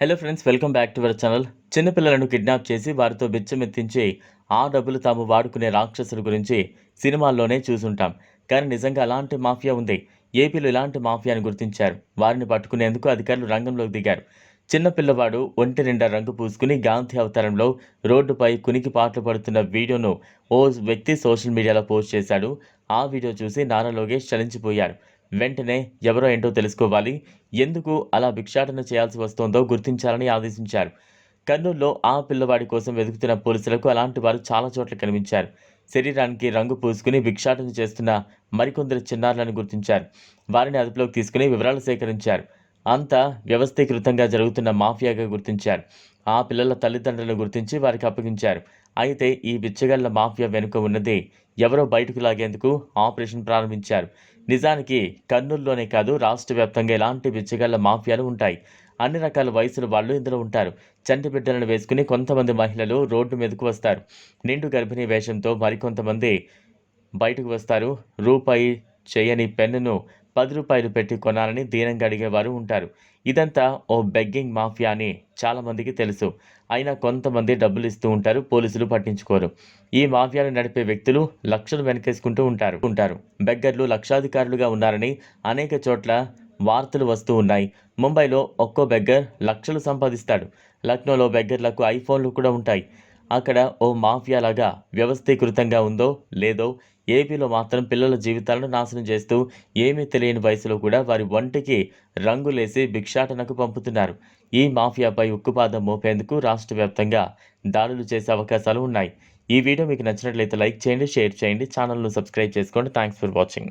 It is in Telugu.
Hello friends welcome back to our channel చిన్నపిల్లలను కిడ్నాప్ చేసి వారితో బిచ్చమెత్తించి ఆ డబ్బులు తాము వాడుకునే రాక్షసుల గురించి సినిమాల్లోనే చూసుంటాం. కానీ నిజంగా అలాంటి మాఫియా ఉంది. ఏపీలో ఇలాంటి మాఫియాను గుర్తించారు. వారిని పట్టుకునేందుకు అధికారులు రంగంలోకి దిగారు. చిన్నపిల్లవాడు ఒంటి నిండా రంగు పూసుకుని గాంధీ అవతారంలో రోడ్డుపై కునికి పాటలు పడుతున్న వీడియోను ఓ వ్యక్తి సోషల్ మీడియాలో పోస్ట్ చేశాడు. ఆ వీడియో చూసి నారా లోకేష్ చలించిపోయారు. వెంటనే ఎవరో ఏంటో తెలుసుకోవాలి. ఎందుకు అలా భిక్షాటన చేయాల్సి వస్తోందో గుర్తించాలని ఆదేశించారు. కర్నూలులో ఆ పిల్లవాడి కోసం వెతుకుతున్న పోలీసులకు అలాంటి వారు చాలా చోట్ల కనిపించారు. శరీరానికి రంగు పూసుకుని భిక్షాటన చేస్తున్న మరికొందరు చిన్నారులను గుర్తించారు. వారిని అదుపులోకి తీసుకుని వివరాలు సేకరించారు. అంతా వ్యవస్థీకృతంగా జరుగుతున్న మాఫియాగా గుర్తించారు. ఆ పిల్లల తల్లిదండ్రులను గుర్తించి వారికి అప్పగించారు. అయితే ఈ బిచ్చగళ్ళ మాఫియా వెనుక ఉన్నది ఎవరో బయటకు లాగేందుకు ఆపరేషన్ ప్రారంభించారు. నిజానికి కర్నూలులోనే కాదు రాష్ట్ర వ్యాప్తంగా ఎలాంటి బిచ్చగళ్ళ మాఫియాలు ఉంటాయి? అన్ని రకాల వయసుల వాళ్ళు ఇందులో ఉంటారు. చంటి బిడ్డలను వేసుకుని కొంతమంది మహిళలు రోడ్డు మీదకు వస్తారు. నిండు గర్భిణీ వేషంతో మరికొంతమంది బయటకు వస్తారు. రూపాయి చేయని పెన్నును పది రూపాయలు పెట్టి కొనాలని దీనంగా అడిగేవారు ఉంటారు. ఇదంతా ఓ బెగ్గింగ్ మాఫియా అని చాలామందికి తెలుసు. అయినా కొంతమంది డబ్బులు ఇస్తూ ఉంటారు పోలీసులు పట్టించుకోరు. ఈ మాఫియాను నడిపే వ్యక్తులు లక్షలు వెనకేసుకుంటూ ఉంటారు. ఉంటారు. బెగ్గర్లు లక్షాధికారులుగా ఉన్నారని అనేక చోట్ల వార్తలు వస్తూ ఉన్నాయి. ముంబైలో ఒక్కో బెగ్గర్ లక్షలు సంపాదిస్తాడు. లక్నోలో బెగ్గర్లకు ఐఫోన్లు కూడా ఉంటాయి. అక్కడ ఓ మాఫియా లాగా వ్యవస్థీకృతంగా ఉందో లేదో ఏపీలో మాత్రం పిల్లల జీవితాలను నాశనం చేస్తూ ఏమీ తెలియని వయసులో కూడా వారి ఒంటికి రంగులేసి భిక్షాటనకు పంపుతున్నారు. ఈ మాఫియాపై ఉక్కుపాదం మోపేందుకు రాష్ట్ర వ్యాప్తంగా దాడులు చేసే అవకాశాలు ఉన్నాయి. ఈ వీడియో మీకు నచ్చినట్లయితే లైక్ చేయండి షేర్ చేయండి ఛానల్ను సబ్స్క్రైబ్ చేసుకోండి. Thanks for watching.